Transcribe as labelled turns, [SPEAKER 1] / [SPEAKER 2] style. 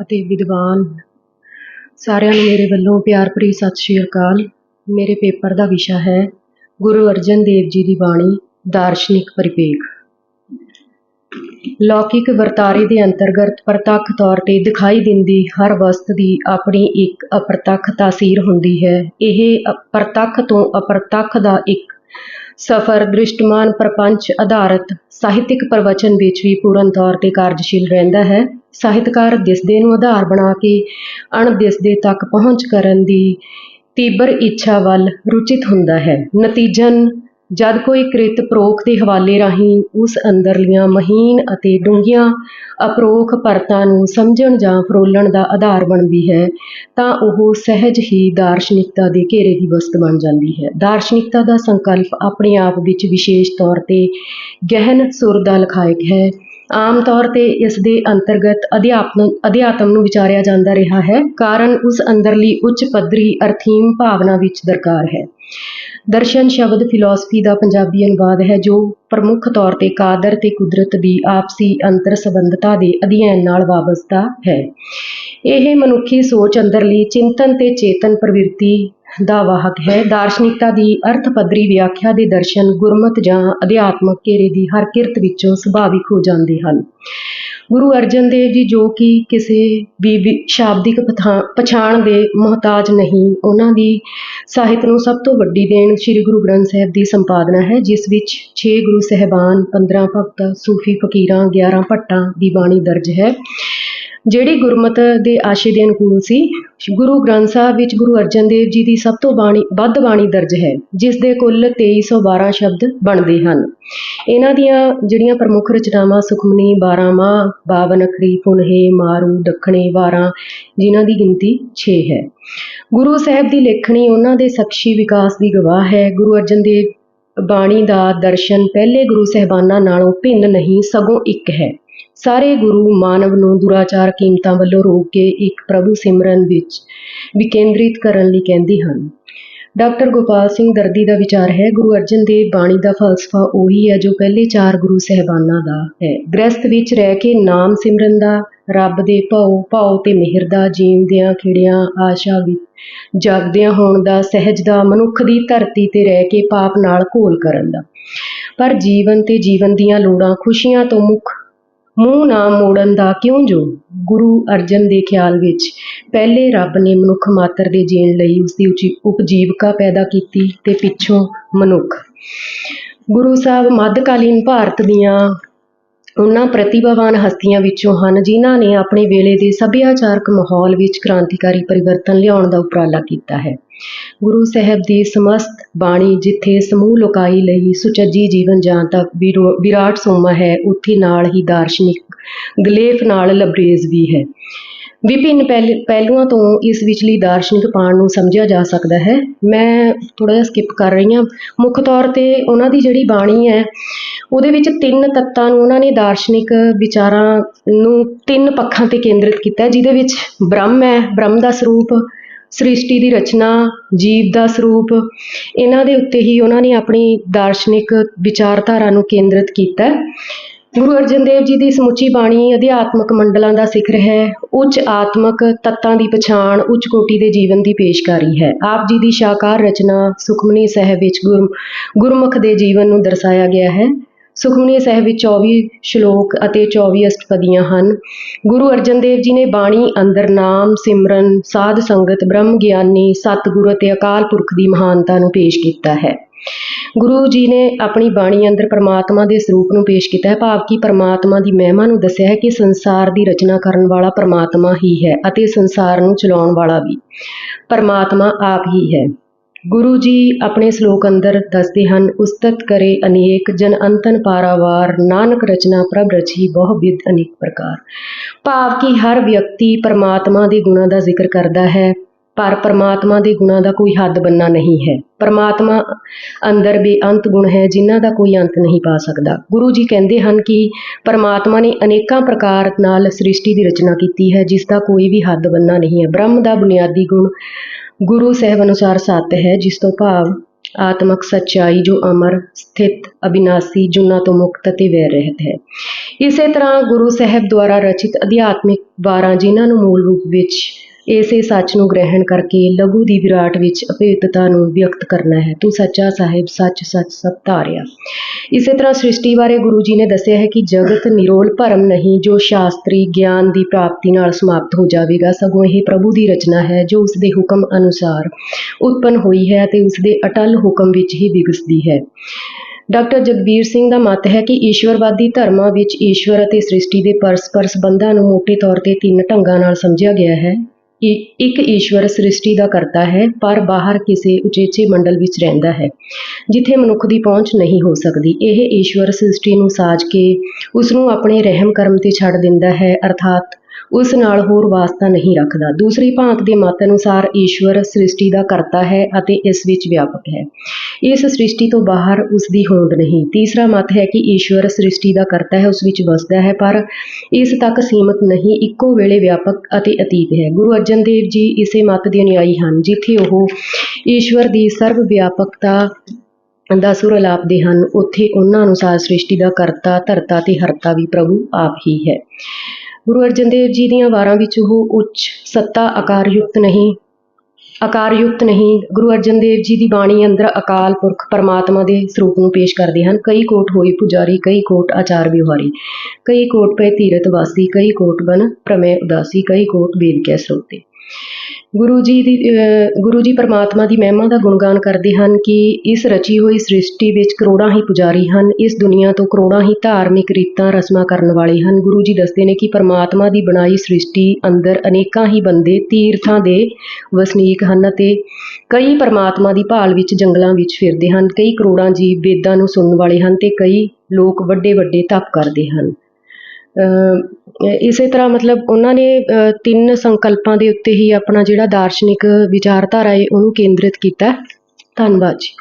[SPEAKER 1] ਅਤੇ ਵਿਦਵਾਨ ਸਾਰਿਆਂ ਨੂੰ ਮੇਰੇ ਵੱਲੋਂ ਪਿਆਰ ਭਰੀ ਸਤਿ ਸ਼੍ਰੀ ਅਕਾਲ। ਮੇਰੇ ਪੇਪਰ ਦਾ ਵਿਸ਼ਾ ਹੈ ਗੁਰੂ ਅਰਜਨ ਦੇਵ ਜੀ ਦੀ ਬਾਣੀ ਦਾਰਸ਼ਨਿਕ ਪਰਿਪੇਖ। ਲੌਕਿਕ ਵਰਤਾਰੇ ਦੇ ਅੰਤਰਗਤ ਪ੍ਰਤੱਖ ਤੌਰ ਤੇ ਦਿਖਾਈ ਦਿੰਦੀ ਹਰ ਵਸਤ ਦੀ ਆਪਣੀ ਇੱਕ ਅਪ੍ਰਤੱਖ ਤਾਸੀਰ ਹੁੰਦੀ ਹੈ। ਇਹ ਪ੍ਰਤੱਖ ਤੋਂ ਅਪਰਤੱਖ ਦਾ ਇੱਕ ਸਫਰ ਦ੍ਰਿਸ਼ਟਮਾਨ ਪ੍ਰਪੰਚ ਆਧਾਰਿਤ ਸਾਹਿਤਿਕ ਪ੍ਰਵਚਨ ਵਿੱਚ ਵੀ ਪੂਰਨ ਤੌਰ ਤੇ ਕਾਰਜਸ਼ੀਲ ਰਹਿੰਦਾ ਹੈ। ਸਾਹਿਤਕਾਰ ਦਿਸਦੇ ਨੂੰ ਆਧਾਰ ਬਣਾ ਕੇ ਅਣਦਿਸਦੇ ਤੱਕ ਪਹੁੰਚ ਕਰਨ ਦੀ ਤੀਬਰ ਇੱਛਾ ਵੱਲ ਰੁਚਿਤ ਹੁੰਦਾ ਹੈ। ਨਤੀਜਨ ਜਦ ਕੋਈ ਕ੍ਰਿਤ ਪ੍ਰੋਖ ਦੇ ਹਵਾਲੇ ਰਾਹੀਂ ਉਸ ਅੰਦਰਲੀਆਂ ਮਹੀਨ ਅਤੇ ਡੂੰਘੀਆਂ ਅਪਰੋਖ ਪਰਤਾਂ ਨੂੰ ਸਮਝਣ ਜਾਂ ਫਰੋਲਣ ਦਾ ਆਧਾਰ ਬਣਦੀ ਹੈ, ਤਾਂ ਉਹ ਸਹਿਜ ਹੀ ਦਾਰਸ਼ਨਿਕਤਾ ਦੇ ਘੇਰੇ ਦੀ ਵਸਤ ਬਣ ਜਾਂਦੀ ਹੈ। ਦਾਰਸ਼ਨਿਕਤਾ ਦਾ ਸੰਕਲਪ ਆਪਣੇ ਆਪ ਵਿੱਚ ਵਿਸ਼ੇਸ਼ ਤੌਰ ਤੇ ਗਹਿਨ ਸੁਰ ਦਾ ਲਖਾਇਕ ਹੈ। ਆਮ ਤੌਰ ਤੇ ਇਸ ਦੇ ਅੰਤਰਗਤ ਅਧਿਆਪਨ, ਅਧਿਆਤਮ ਨੂੰ ਵਿਚਾਰਿਆ ਜਾਂਦਾ ਰਿਹਾ ਹੈ, ਕਾਰਨ ਉਸ ਅੰਦਰਲੀ ਉੱਚ ਪੱਧਰੀ ਅਰਥੀਮ ਭਾਵਨਾ ਵਿੱਚ ਦਰਕਾਰ ਹੈ। ਦਰਸ਼ਨ ਸ਼ਬਦ ਫਿਲਾਸਫੀ ਦਾ ਪੰਜਾਬੀ ਅਨੁਵਾਦ ਹੈ, ਜੋ ਪ੍ਰਮੁੱਖ ਤੌਰ ਤੇ ਕਾਦਰ ਤੇ ਕੁਦਰਤ ਦੀ ਆਪਸੀ ਅੰਤਰ ਸੰਬੰਧਤਾ ਦੇ ਅਧਿਐਨ ਨਾਲ ਵਾਬਸਤਾ ਹੈ। ਇਹ ਮਨੁੱਖੀ ਸੋਚ ਅੰਦਰਲੀ ਚਿੰਤਨ ਤੇ ਚੇਤਨ ਪ੍ਰਵਿਰਤੀ ਦਾ ਵਾਹਕ ਹੈ। ਦਾਰਸ਼ਨਿਕਤਾ ਦੀ ਅਰਥ ਪੱਧਰੀ ਵਿਆਖਿਆ ਦੇ ਦਰਸ਼ਨ ਗੁਰਮਤ ਜਾਂ ਅਧਿਆਤਮਕ ਘੇਰੇ ਦੀ ਹਰ ਕਿਰਤ ਵਿੱਚੋਂ ਸੁਭਾਵਿਕ ਹੋ ਜਾਂਦੇ ਹਨ। ਗੁਰੂ ਅਰਜਨ ਦੇਵ ਜੀ ਜੋ ਕਿ ਕਿਸੇ ਵੀ ਸ਼ਾਬਦਿਕ ਪਥਾ- ਪਛਾਣ ਦੇ ਮੁਹਤਾਜ ਨਹੀਂ, ਉਹਨਾਂ ਦੀ ਸਾਹਿਤ ਨੂੰ ਸਭ ਤੋਂ ਵੱਡੀ ਦੇਣ ਸ੍ਰੀ ਗੁਰੂ ਗ੍ਰੰਥ ਸਾਹਿਬ ਦੀ ਸੰਪਾਦਨਾ ਹੈ, ਜਿਸ ਵਿੱਚ 6 ਗੁਰੂ ਸਹਿਬਾਨ 15 ਭਗਤ, ਸੂਫੀ ਫਕੀਰਾਂ 11 ਭੱਟਾਂ ਦੀ ਬਾਣੀ ਦਰਜ ਹੈ। ਜਿਹੜੀ ਗੁਰਮਤ ਦੇ ਆਸ਼ੇ ਦੇ ਅਨੁਕੂਲ ਸੀ, ਗੁਰੂ ਗ੍ਰੰਥ ਸਾਹਿਬ ਵਿੱਚ ਗੁਰੂ ਅਰਜਨ ਦੇਵ ਜੀ ਦੀ ਸਭ ਤੋਂ ਬਾਣੀ, ਵੱਧ ਬਾਣੀ ਦਰਜ ਹੈ, ਜਿਸ ਦੇ ਕੁੱਲ 2312 ਸ਼ਬਦ ਬਣਦੇ ਹਨ। ਇਹਨਾਂ ਦੀਆਂ ਜਿਹੜੀਆਂ ਪ੍ਰਮੁੱਖ ਰਚਨਾਵਾਂ ਸੁਖਮਨੀ 12 ਮਾਂ ਬਾਵਨ ਅਖਰੀ ਫੁਨਹੇ ਮਾਰੂ, ਦੱਖਣੇ 12 ਜਿਨ੍ਹਾਂ ਦੀ ਗਿਣਤੀ 6 ਹੈ। ਗੁਰੂ ਸਾਹਿਬ ਦੀ ਲੇਖਣੀ ਉਹਨਾਂ ਦੇ ਸਖਸ਼ੀ ਵਿਕਾਸ ਦੀ ਗਵਾਹ ਹੈ। ਗੁਰੂ ਅਰਜਨ ਦੇਵ ਬਾਣੀ ਦਾ ਦਰਸ਼ਨ ਪਹਿਲੇ ਗੁਰੂ ਸਹਿਬਾਨਾਂ ਨਾਲੋਂ ਭਿੰਨ ਨਹੀਂ, ਸਗੋਂ ਇੱਕ ਹੈ। ਸਾਰੇ ਗੁਰੂ ਮਾਨਵ ਨੂੰ ਦੁਰਾਚਾਰ ਕੀਮਤਾਂ ਵੱਲੋਂ ਰੋਕ ਕੇ ਇੱਕ ਪ੍ਰਭੂ ਸਿਮਰਨ ਵਿੱਚ ਵਿਕੇਂਦਰਿਤ ਕਰਨ ਲਈ ਕਹਿੰਦੇ ਹਨ। ਡਾਕਟਰ ਗੋਪਾਲ ਸਿੰਘ ਦਰਦੀ ਦਾ ਵਿਚਾਰ ਹੈ, ਗੁਰੂ ਅਰਜਨ ਦੇਵ ਬਾਣੀ ਦਾ ਫਲਸਫਾ ਉਹੀ ਹੈ ਜੋ ਪਹਿਲੇ ਚਾਰ ਗੁਰੂ ਸਹਿਬਾਨਾਂ ਦਾ ਹੈ। ਗ੍ਰਸਥ ਵਿੱਚ ਰਹਿ ਕੇ ਨਾਮ ਸਿਮਰਨ ਦਾ, ਰੱਬ ਦੇ ਭਉ, ਭਾਉ ਤੇ ਮਿਹਰ ਦਾ ਜੀਵਦਿਆਂ ਖਿੜਿਆਂ, ਆਸ਼ਾ ਵਿੱਚ ਜਾਗਦਿਆਂ ਹੋਣ ਦਾ, ਸਹਿਜ ਦਾ, ਮਨੁੱਖ ਦੀ ਧਰਤੀ ਤੇ ਰਹਿ ਕੇ ਪਾਪ ਨਾਲ ਘੋਲ ਕਰਨ ਦਾ। ਪਰ ਜੀਵਨ ਤੇ ਜੀਵਨ ਦੀਆਂ ਲੋੜਾਂ ਖੁਸ਼ੀਆਂ ਤੋਂ ਮੁੱਖ ਮੂੰਹ ਨਾ ਮੋੜਨ ਦਾ ਕਿਉਂ ਜੋ ਗੁਰੂ ਅਰਜਨ ਦੇ ਖਿਆਲ ਵਿੱਚ ਪਹਿਲੇ ਰੱਬ ਨੇ ਮਨੁੱਖ ਮਾਤਰ ਦੇ ਜੀਣ ਲਈ ਉਸਦੀ ਉਚੀ- ਉਪਜੀਵਕਾ ਪੈਦਾ ਕੀਤੀ ਤੇ ਪਿੱਛੋਂ ਮਨੁੱਖ। ਗੁਰੂ ਸਾਹਿਬ ਮੱਧਕਾਲੀਨ ਭਾਰਤ ਦੀਆਂ ਉਹਨਾਂ ਪ੍ਰਤਿਭਾਵਾਨ ਹਸਤੀਆਂ ਵਿੱਚੋਂ ਹਨ, ਜਿਨ੍ਹਾਂ ਨੇ ਆਪਣੇ ਵੇਲੇ ਦੇ ਸੱਭਿਆਚਾਰਕ ਮਾਹੌਲ ਵਿੱਚ ਕ੍ਰਾਂਤੀਕਾਰੀ ਪਰਿਵਰਤਨ ਲਿਆਉਣ ਦਾ ਉਪਰਾਲਾ ਕੀਤਾ ਹੈ। ਗੁਰੂ ਸਾਹਿਬ ਦੀ ਸਮਸਤ ਬਾਣੀ ਜਿੱਥੇ ਸਮੂਹ ਲੋਕਾਈ ਲਈ ਸੁਚੱਜੀ ਜੀਵਨ ਜਾਣ ਤੱਕ ਵਿਰੋ- ਵਿਰਾਟ ਸੋਮਾ ਹੈ, ਉੱਥੇ ਨਾਲ ਹੀ ਦਾਰਸ਼ਨਿਕ ਗਲੇਫ ਨਾਲ ਲਬਰੇਜ਼ ਵੀ ਹੈ। ਵਿਭਿੰਨ ਪਹਿਲ- ਪਹਿਲੂਆਂ ਤੋਂ ਇਸ ਵਿਚਲੀ ਦਾਰਸ਼ਨਿਕ ਪਾਣ ਨੂੰ ਸਮਝਿਆ ਜਾ ਸਕਦਾ ਹੈ। ਮੈਂ ਥੋੜ੍ਹਾ ਜਿਹਾ ਸਕਿਪ ਕਰ ਰਹੀ ਹਾਂ। ਮੁੱਖ ਤੌਰ ਤੇ ਉਹਨਾਂ ਦੀ ਜਿਹੜੀ ਬਾਣੀ ਹੈ, ਉਹਦੇ ਵਿੱਚ ਤਿੰਨ ਤੱਤਾਂ ਨੂੰ ਉਹਨਾਂ ਨੇ ਦਾਰਸ਼ਨਿਕ ਵਿਚਾਰਾਂ ਨੂੰ ਤਿੰਨ ਪੱਖਾਂ ਤੇ ਕੇਂਦਰਿਤ ਕੀਤਾ ਜਿਹਦੇ ਵਿੱਚ ਬ੍ਰਹਮ ਹੈ, ਬ੍ਰਹਮ ਦਾ ਸਰੂਪ, ਸ੍ਰਿਸ਼ਟੀ ਦੀ ਰਚਨਾ, ਜੀਵ ਦਾ ਸਰੂਪ। ਇਹਨਾਂ ਦੇ ਉੱਤੇ ਹੀ ਉਹਨਾਂ ਨੇ ਆਪਣੀ ਦਾਰਸ਼ਨਿਕ ਵਿਚਾਰਧਾਰਾ ਨੂੰ ਕੇਂਦਰਿਤ ਕੀਤਾ ਗੁਰੂ ਅਰਜਨ ਦੇਵ ਜੀ ਦੀ ਸਮੁੱਚੀ ਬਾਣੀ ਅਧਿਆਤਮਕ ਮੰਡਲਾਂ ਦਾ ਸਿਖਰ ਹੈ, ਉੱਚ ਆਤਮਕ ਤੱਤਾਂ ਦੀ ਪਛਾਣ, ਉੱਚ ਕੋਟੀ ਦੇ ਜੀਵਨ ਦੀ ਪੇਸ਼ਕਾਰੀ ਹੈ। ਆਪ ਜੀ ਦੀ ਸ਼ਾਕਾਰ ਰਚਨਾ ਸੁਖਮਨੀ ਸਾਹਿਬ ਵਿੱਚ ਗੁਰ, ਗੁਰਮੁਖ ਦੇ ਜੀਵਨ ਨੂੰ ਦਰਸਾਇਆ ਗਿਆ ਹੈ। ਸੁਖਮਨੀ ਸਾਹਿਬ ਵਿੱਚ 24 ਸ਼ਲੋਕ ਅਤੇ 24 ਅਸ਼ਟਪਦੀਆਂ ਹਨ। ਗੁਰੂ ਅਰਜਨ ਦੇਵ ਜੀ ਨੇ ਬਾਣੀ ਅੰਦਰ ਨਾਮ, ਸਿਮਰਨ, ਸਾਧ ਸੰਗਤ, ਬ੍ਰਹਮ ਗਿਆਨੀ, ਸਤਿਗੁਰੂ ਅਤੇ ਅਕਾਲ ਪੁਰਖ ਦੀ ਮਹਾਨਤਾ ਨੂੰ ਪੇਸ਼ ਕੀਤਾ ਹੈ। ਗੁਰੂ ਜੀ ਨੇ ਆਪਣੀ ਬਾਣੀ ਅੰਦਰ ਪਰਮਾਤਮਾ ਦੇ ਸਰੂਪ ਨੂੰ ਪੇਸ਼ ਕੀਤਾ ਹੈ, ਭਾਵ ਕਿ ਪਰਮਾਤਮਾ ਦੀ ਮਹਿਮਾ ਨੂੰ ਦੱਸਿਆ ਹੈ ਕਿ ਸੰਸਾਰ ਦੀ ਰਚਨਾ ਕਰਨ ਵਾਲਾ ਪਰਮਾਤਮਾ ਹੀ ਹੈ ਅਤੇ ਸੰਸਾਰ ਨੂੰ ਚਲਾਉਣ ਵਾਲਾ ਵੀ ਪਰਮਾਤਮਾ ਆਪ ਹੀ ਹੈ। ਗੁਰੂ ਜੀ ਆਪਣੇ ਸ਼ਲੋਕ ਅੰਦਰ ਦੱਸਦੇ ਹਨ, ਉਸਤਤ ਕਰੇ ਅਨੇਕ ਜਨ ਅੰਤਨ ਪਾਰਾਵਾਰ, ਨਾਨਕ ਰਚਨਾ ਪ੍ਰਭ ਰਚੀ ਬਹੁ ਵਿਦ ਅਨੇਕ ਪ੍ਰਕਾਰ। ਭਾਵ ਕਿ ਹਰ ਵਿਅਕਤੀ ਪਰਮਾਤਮਾ ਦੇ ਗੁਣਾਂ ਦਾ ਜ਼ਿਕਰ ਕਰਦਾ ਹੈ। ਪਰ ਪਰਮਾਤਮਾ ਦੇ ਗੁਣਾਂ ਦਾ ਕੋਈ ਹੱਦ ਬੰਨਾ ਨਹੀਂ ਹੈ। ਪਰਮਾਤਮਾ ਅੰਦਰ ਬੇਅੰਤ ਗੁਣ ਹੈ, ਜਿਨ੍ਹਾਂ ਦਾ ਕੋਈ ਅੰਤ ਨਹੀਂ ਪਾ ਸਕਦਾ। ਗੁਰੂ ਜੀ ਕਹਿੰਦੇ ਹਨ ਕਿ ਪਰਮਾਤਮਾ ਨੇ ਅਨੇਕਾਂ ਪ੍ਰਕਾਰ ਨਾਲ ਸ੍ਰਿਸ਼ਟੀ ਦੀ ਰਚਨਾ ਕੀਤੀ ਹੈ, ਜਿਸ ਦਾ ਕੋਈ ਵੀ ਹੱਦ ਬੰਨਾ ਨਹੀਂ ਹੈ। ਬ੍ਰਹਮ ਦਾ ਬੁਨਿਆਦੀ ਗੁਣ ਗੁਰੂ ਸਾਹਿਬ ਅਨੁਸਾਰ ਸੱਤ ਹੈ, ਜਿਸ ਤੋਂ ਭਾਵ ਆਤਮਕ ਸੱਚਾਈ ਜੋ ਅਮਰ, ਸਥਿਤ, ਅਬਿਨਾਸੀ, ਜੁਨਾ ਤੋਂ ਮੁਕਤ ਅਤੇ ਵੈਰ ਰਹਿਤ ਹੈ। ਇਸੇ ਤਰ੍ਹਾਂ ਗੁਰੂ ਸਾਹਿਬ ਦੁਆਰਾ ਰਚਿਤ ਅਧਿਆਤਮਿਕ ਵਾਰਾਂ, ਜਿਨ੍ਹਾਂ ਨੂੰ ਮੂਲ ਰੂਪ ਵਿੱਚ ਇਸੇ ਸੱਚ ਨੂੰ ਗ੍ਰਹਿਣ ਕਰਕੇ ਲਘੂ ਦੀ ਵਿਰਾਟ ਵਿੱਚ ਅਭੇਦਤਾ ਨੂੰ ਵਿਅਕਤ ਕਰਨਾ ਹੈ। ਤੂੰ ਸੱਚਾ ਸਾਹਿਬ, ਸੱਚ ਸੱਚ ਸਭ ਧਾਰਿਆ। ਇਸੇ ਤਰ੍ਹਾਂ ਸ੍ਰਿਸ਼ਟੀ ਬਾਰੇ ਗੁਰੂ ਜੀ ਨੇ ਦੱਸਿਆ ਹੈ ਕਿ ਜਗਤ ਨਿਰੋਲ ਭਰਮ ਨਹੀਂ, ਜੋ ਸ਼ਾਸਤਰੀ ਗਿਆਨ ਦੀ ਪ੍ਰਾਪਤੀ ਨਾਲ ਸਮਾਪਤ ਹੋ ਜਾਵੇਗਾ, ਸਗੋਂ ਇਹ ਪ੍ਰਭੂ ਦੀ ਰਚਨਾ ਹੈ, ਜੋ ਉਸ ਦੇ ਹੁਕਮ ਅਨੁਸਾਰ ਉਤਪੰਨ ਹੋਈ ਹੈ ਤੇ ਉਸ ਦੇ ਅਟਲ ਹੁਕਮ ਵਿੱਚ ਹੀ ਵਿਗਸਦੀ ਹੈ। ਡਾਕਟਰ ਜਗਬੀਰ ਸਿੰਘ ਦਾ ਮਤ ਹੈ ਕਿ ਈਸ਼ਵਰਵਾਦੀ ਧਰਮਾਂ ਵਿੱਚ ਈਸ਼ਵਰ ਅਤੇ ਸ੍ਰਿਸ਼ਟੀ ਦੇ ਪਰਸਪਰ ਸੰਬੰਧਾਂ ਨੂੰ ਮੋਟੇ ਤੌਰ ਤੇ ਤਿੰਨ ਢੰਗਾਂ ਨਾਲ ਸਮਝਿਆ ਗਿਆ ਹੈ। ਇੱਕ ਈਸ਼ਵਰ ਸ੍ਰਿਸ਼ਟੀ ਦਾ ਕਰਤਾ ਹੈ, ਪਰ ਬਾਹਰ ਕਿਸੇ ਉਚੇਚੇ ਮੰਡਲ ਵਿੱਚ ਰਹਿੰਦਾ ਹੈ, ਜਿੱਥੇ ਮਨੁੱਖ ਦੀ ਪਹੁੰਚ ਨਹੀਂ ਹੋ ਸਕਦੀ। ਇਹ ਈਸ਼ਵਰ ਸ੍ਰਿਸ਼ਟੀ ਨੂੰ ਸਾਜ ਕੇ ਉਸ ਨੂੰ ਆਪਣੇ ਰਹਿਮ ਕਰਮ ਤੇ ਛੱਡ ਦਿੰਦਾ ਹੈ, ਅਰਥਾਤ ਉਸ ਨਾਲ ਹੋਰ ਵਾਸਤਾ ਨਹੀਂ ਰੱਖਦਾ। ਦੂਸਰੀ ਭਾਂਤ ਦੇ ਮਤ ਅਨੁਸਾਰ ਈਸ਼ਵਰ ਸ੍ਰਿਸ਼ਟੀ ਦਾ ਕਰਤਾ ਹੈ ਅਤੇ ਇਸ ਵਿੱਚ ਵਿਆਪਕ ਹੈ। ਇਸ ਸ੍ਰਿਸ਼ਟੀ ਤੋਂ ਬਾਹਰ ਉਸ ਦੀ ਹੋਂਦ ਨਹੀਂ। ਤੀਸਰਾ ਮਤ ਹੈ ਕਿ ਈਸ਼ਵਰ ਸ੍ਰਿਸ਼ਟੀ ਦਾ ਕਰਤਾ ਹੈ, ਉਸ ਵਿੱਚ ਵਸਦਾ ਹੈ, ਪਰ ਇਸ ਤੱਕ ਸੀਮਤ ਨਹੀਂ। ਇੱਕੋ ਵੇਲੇ ਵਿਆਪਕ ਅਤੇ ਅਤੀਤ ਹੈ। ਗੁਰੂ ਅਰਜਨ ਦੇਵ ਜੀ ਇਸੇ ਮਤ ਦੇ ਅਨੁਯਾਈ ਹਨ, ਜਿੱਥੇ ਉਹ ਈਸ਼ਵਰ ਦੀ ਸਰਵ ਵਿਆਪਕਤਾ ਦਾ ਸੁਰ ਅਲਾਪਦੇ ਹਨ। ਉੱਥੇ ਉਹਨਾਂ ਅਨੁਸਾਰ ਸ੍ਰਿਸ਼ਟੀ ਦਾ ਕਰਤਾ, ਧਰਤਾ ਤੇ ਹਰਤਾ ਵੀ ਪ੍ਰਭੂ ਆਪ ਹੀ ਹੈ। ਗੁਰੂ ਅਰਜਨ ਦੇਵ ਜੀ ਦੀਆਂ ਵਾਰਾਂ ਵਿੱਚ ਉਹ ਉੱਚ, ਸੱਤਾ ਆਕਾਰਯੁਕਤ ਨਹੀਂ ਆਕਾਰਯੁਕਤ ਨਹੀਂ, ਗੁਰੂ ਅਰਜਨ ਦੇਵ ਜੀ ਦੀ ਬਾਣੀ ਅੰਦਰ ਅਕਾਲ ਪੁਰਖ ਪਰਮਾਤਮਾ ਦੇ ਸਰੂਪ ਨੂੰ ਪੇਸ਼ ਕਰਦੇ ਹਨ। ਕਈ ਕੋਟ ਹੋਈ ਪੁਜਾਰੀ, ਕਈ ਕੋਟ ਆਚਾਰ ਵਿਹਾਰੀ, ਕਈ ਕੋਟ ਪਏ ਤੀਰਤ ਵਾਸੀ ਕਈ ਕੋਟ ਬਨ ਪ੍ਰਮੇ ਉਦਾਸੀ, ਕਈ ਕੋਟ ਵੇਦ ਕੈ ਸਰੋਤੇ। ਗੁਰੂ ਜੀ ਦੀ ਗੁਰੂ ਜੀ ਪਰਮਾਤਮਾ ਦੀ ਮਹਿਮਾ ਦਾ ਗੁਣਗਾਨ ਕਰਦੇ ਹਨ ਕਿ ਇਸ ਰਚੀ ਹੋਈ ਸ੍ਰਿਸ਼ਟੀ ਵਿੱਚ ਕਰੋੜਾਂ ਹੀ ਪੁਜਾਰੀ ਹਨ, ਇਸ ਦੁਨੀਆ ਤੋਂ ਕਰੋੜਾਂ ਹੀ ਧਾਰਮਿਕ ਰੀਤਾਂ ਰਸਮਾਂ ਕਰਨ ਵਾਲੇ ਹਨ। ਗੁਰੂ ਜੀ ਦੱਸਦੇ ਨੇ ਕਿ ਪਰਮਾਤਮਾ ਦੀ ਬਣਾਈ ਸ੍ਰਿਸ਼ਟੀ ਅੰਦਰ ਅਨੇਕਾਂ ਹੀ ਬੰਦੇ, ਤੀਰਥਾਂ ਦੇ ਵਸਨੀਕ ਹਨ ਅਤੇ ਕਈ ਪਰਮਾਤਮਾ ਦੀ ਭਾਲ ਵਿੱਚ ਜੰਗਲਾਂ ਵਿੱਚ ਫਿਰਦੇ ਹਨ। ਕਈ ਕਰੋੜਾਂ ਜੀਵ ਵੇਦਾਂ ਨੂੰ ਸੁਣਨ ਵਾਲੇ ਹਨ ਤੇ ਕਈ ਲੋਕ ਵੱਡੇ ਵੱਡੇ ਤਪ ਕਰਦੇ ਹਨ। ਇਸੇ ਤਰ੍ਹਾਂ ਮਤਲਬ ਉਹਨਾਂ ਨੇ ਤਿੰਨ ਸੰਕਲਪਾਂ ਦੇ ਉੱਤੇ ਹੀ ਆਪਣਾ ਜਿਹੜਾ ਦਾਰਸ਼ਨਿਕ ਵਿਚਾਰਧਾਰਾ ਹੈ ਉਹਨੂੰ ਕੇਂਦਰਿਤ ਕੀਤਾ। ਧੰਨਵਾਦ ਜੀ।